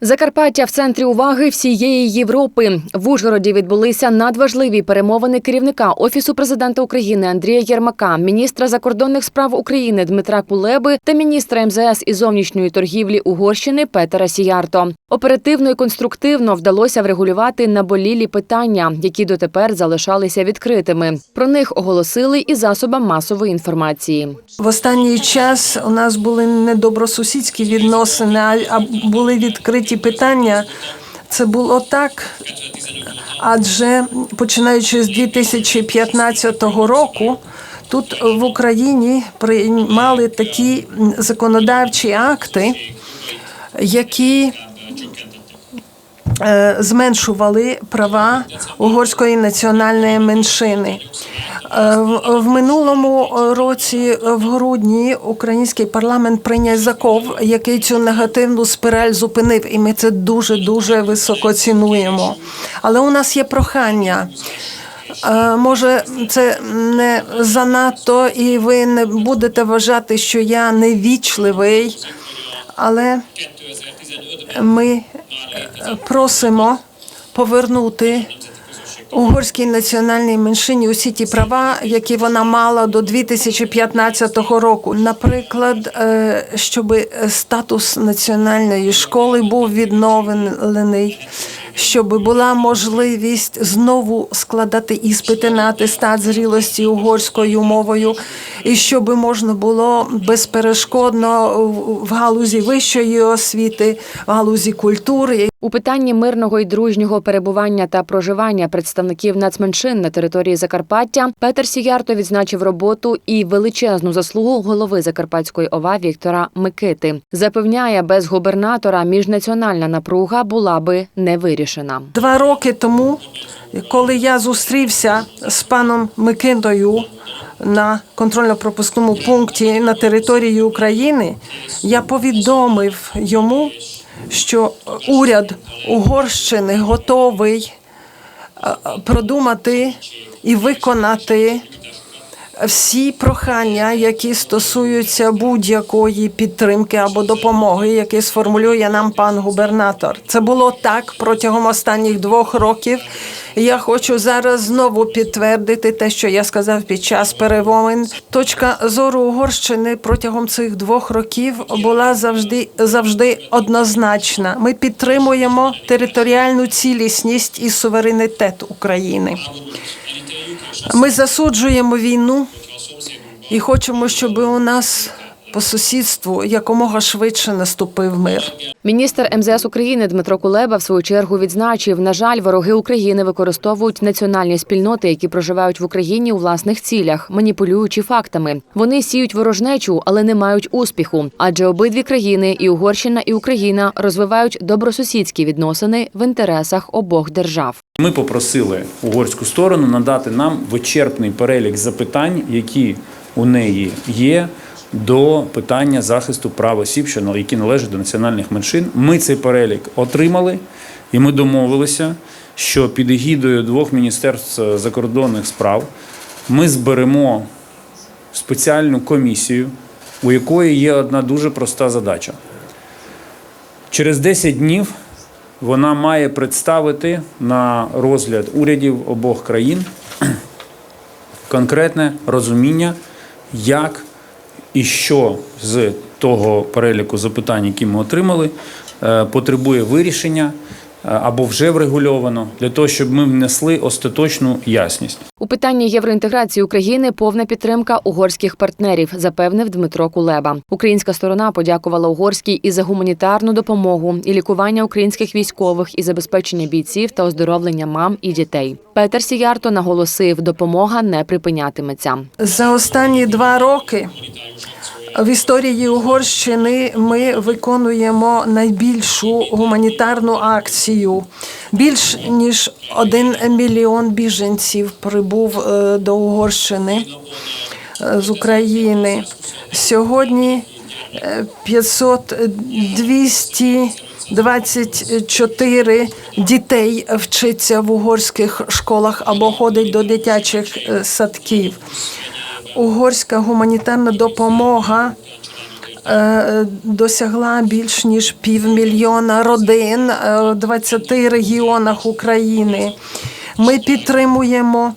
Закарпаття в центрі уваги всієї Європи. В Ужгороді відбулися надважливі перемовини керівника офісу президента України Андрія Єрмака, міністра закордонних справ України Дмитра Кулеби та міністра МЗС і зовнішньої торгівлі Угорщини Петера Сіярто. Оперативно і конструктивно вдалося врегулювати наболілі питання, які дотепер залишалися відкритими. Про них оголосили і засобам масової інформації. В останній час у нас були не добросусідські відносини, а були відкриті питання. Це було так, адже починаючи з 2015 року. Тут в Україні приймали такі законодавчі акти, які зменшували права угорської національної меншини. Е, В в минулому році, в грудні, український парламент прийняв закон, який цю негативну спираль зупинив, і ми це дуже дуже високо цінуємо. Але у нас є прохання. Е, Може, це не занадто, і ви не будете вважати, що я невічливий, але ми е, просимо повернути угорській національній меншині усі ті права, які вона мала до 2015 року. Наприклад, е, щоб статус національної школи був відновлений. Щоб була можливість знову складати іспити на атестат зрілості угорською мовою, і щоб можна було безперешкодно в- галузі вищої освіти, в галузі культури У питанні мирного і дружнього перебування та проживання представників нацменшин на території Закарпаття Петер Сіярто відзначив роботу і величезну заслугу голови Закарпатської ОВА Віктора Микити. Запевняє, без губернатора міжнаціональна напруга була би не вирішена. Два роки тому, коли я зустрівся з паном Микитою на контрольно-пропускному пункті на території України, я повідомив йому, що уряд Угорщини готовий е, продумати і виконати всі прохання, які стосуються будь-якої підтримки або допомоги, які сформулює нам пан губернатор. Це було так протягом останніх двох років. Я хочу зараз знову підтвердити те, що я сказав під час перемовин. Точка зору Угорщини протягом цих двох років була завжди завжди однозначна. Ми підтримуємо територіальну цілісність і суверенітет України. Ми засуджуємо війну і хочемо, щоб у нас по сусідству якомога швидше наступив мир. Міністр МЗС України Дмитро Кулеба в свою чергу відзначив, на жаль, вороги України використовують національні спільноти, які проживають в Україні у власних цілях, маніпулюючи фактами. Вони сіють ворожнечу, але не мають успіху. Адже обидві країни, і Угорщина, і Україна, розвивають добросусідські відносини в інтересах обох держав. Ми попросили угорську сторону надати нам вичерпний перелік запитань, які у неї є до питання захисту прав осіб, що які належать до національних меншин. Ми цей перелік отримали, і ми домовилися, що під егідою двох міністерств закордонних справ ми зберемо спеціальну комісію, у якої є одна дуже проста задача. Через 10 днів вона має представити на розгляд урядів обох країн конкретне розуміння, як і що з того переліку запитань, які ми отримали, е, потребує вирішення або вже врегульовано, для того, щоб ми внесли остаточну ясність. У питанні євроінтеграції України повна підтримка угорських партнерів, запевнив Дмитро Кулеба. Українська сторона подякувала угорській і за гуманітарну допомогу, і лікування українських військових, і забезпечення бійців та оздоровлення мам і дітей. Петер Сіярто наголосив, допомога не припинятиметься. За останні два роки в історії Угорщини ми виконуємо найбільшу гуманітарну акцію. Більш ніж один мільйон біженців прибув е, до Угорщини е, з України. Сьогодні е, 500 200 24 дітей вчиться в угорських школах або ходить до дитячих е, садків. Угорська гуманітарна допомога е, досягла більш ніж півмільйона родин в у 20 регіонах України. Ми підтримуємо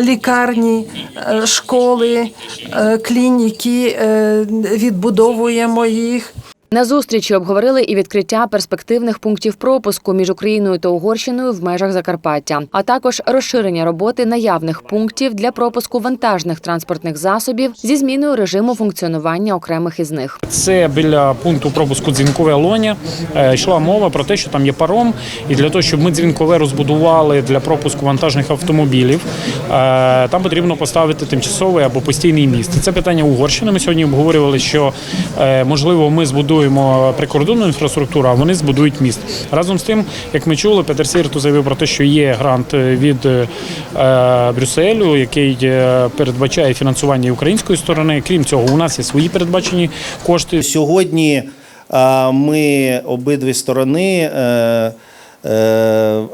лікарні, е, школи, е, клініки, е, відбудовуємо їх. На зустрічі обговорили і відкриття перспективних пунктів пропуску між Україною та Угорщиною в межах Закарпаття, а також розширення роботи наявних пунктів для пропуску вантажних транспортних засобів зі зміною режиму функціонування окремих із них. Це біля пункту пропуску Дзвінкове Лоня. Е, Йшла мова про те, що там є паром, і для того, щоб ми дзвінкове розбудували для пропуску вантажних автомобілів, е, там потрібно поставити тимчасовий або постійний міст. Це питання Угорщини. Ми сьогодні обговорювали, що е, можливо ми збудуємо прикордонну інфраструктуру, а вони збудують міст. Разом з тим, як ми чули, Петер Сірту заявив про те, що є грант е, від е, Брюсселю, який е, передбачає фінансування української сторони. Крім цього, у нас є свої передбачені кошти. Сьогодні ми обидві сторони е, е,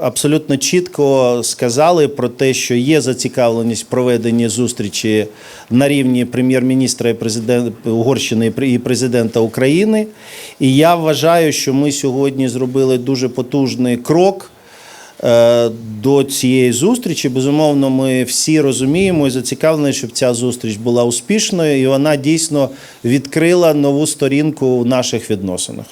абсолютно чітко сказали про те, що є зацікавленість в проведенні зустрічі на рівні прем'єр-міністра і президента Угорщини і президента України. І я вважаю, що ми сьогодні зробили дуже потужний крок. е, До цієї зустрічі, безумовно, ми всі розуміємо і зацікавлені, щоб ця зустріч була успішною, і вона дійсно відкрила нову сторінку в наших відносинах.